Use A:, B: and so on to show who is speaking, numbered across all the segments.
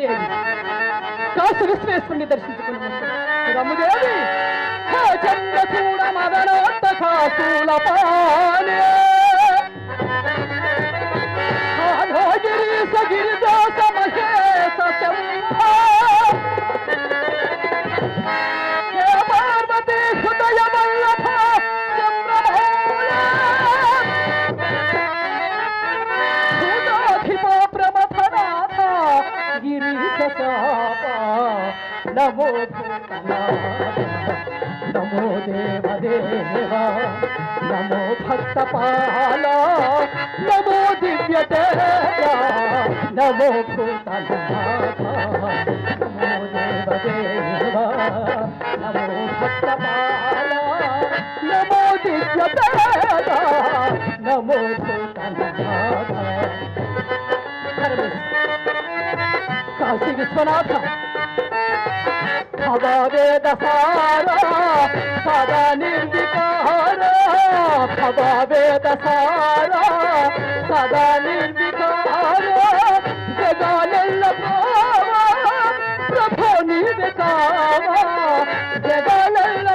A: దేవి. కాస్త విశ్వేశ్వరుని దర్శించుకుని రముదేవి చంద్రచూడ మదనోత్తూల పాలే. నమో భూతనాథ నమో దేవదేవ నమో భక్తపాల నమో దివ్య నమో భూతనాథ నమో నమో భక్తపాల నమో దివ్య నమో భూతనాథ కాశీ విశ్వనాథ. భవేద సారా సదా నిర్వికార భవేద సారా సదా నిర్వికార జగాలెల్ల భావా ప్రభో నీవే కావా జగాలెల్ల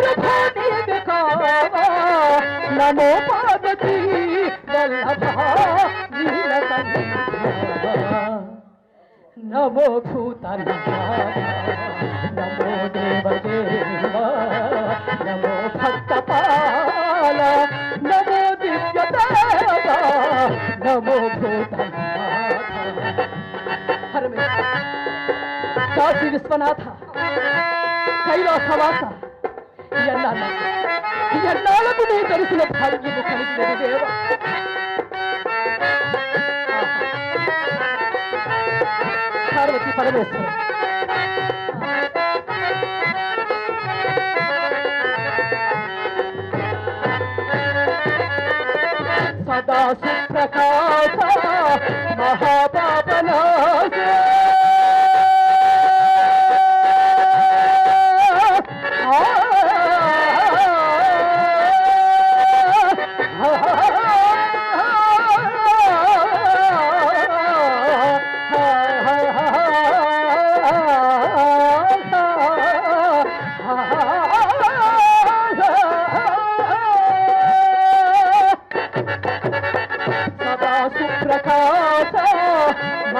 A: ప్రభో నీవే కావా నమో నమో భూతాన నమో దేవదేవ నమో భక్తపాల నమో దివ్యదేవ నమో భూతాన కాశీ విశ్వనాథ కైలాసవాస ఎన్నాళ్ళకు నీ తెలిసిన భాగ్యము కలిగినది దేవ. పడవేస్తారు సదా సుప్రకాశ మహాపాపనా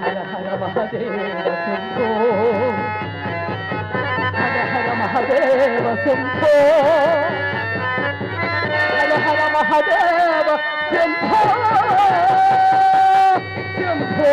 A: హర హర మహదేవ శంభో హర హర మహదేవ శంభో హర హర మహదేవ శంభో శంభో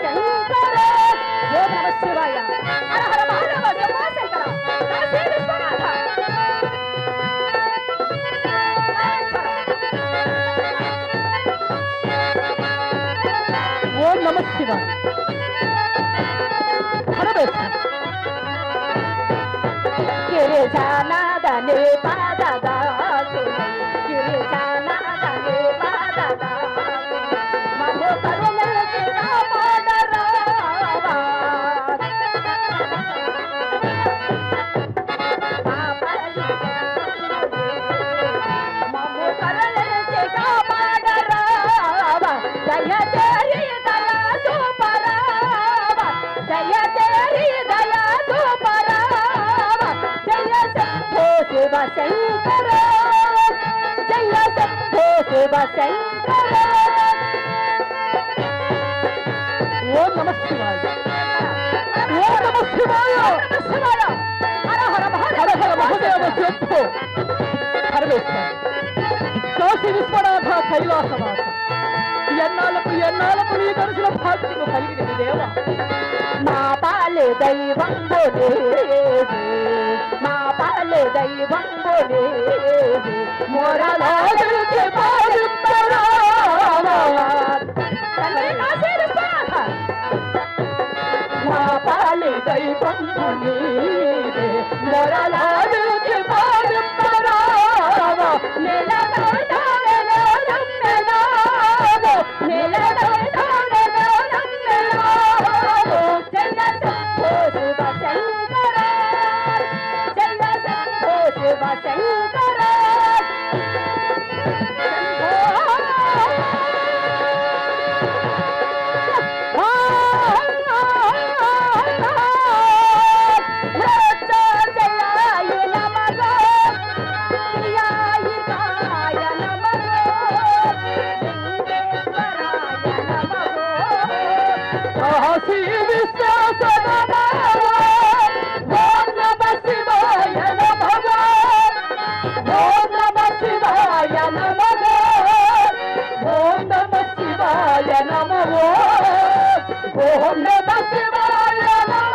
B: శివ శంకర ఓం నమః శివాయ హర హర మహాదేవ శంభో శంకర కాశీ విశ్వనాథ శంకర జయ శంభో శివ శంకర
A: ఓ నమ శివాయ ఓం నమ శివాయ
B: శివాయ హర హర
A: హర హర శంభో పరమేశ్వర కాశీ విశ్వనాథ కైలాసవాస ఎన్నాళ్ళకు ఎన్నాళ్ళకు నీ దర్శన భాగ్యము కలిగినది దేవ
B: నా పాలు దైవం మా పాలు దైవం
A: మొరలాడితే పాలింపరావా.
B: మా పాలు
A: దైవం నీవే మొరలా நமோ ஓம் நம சிவாய நம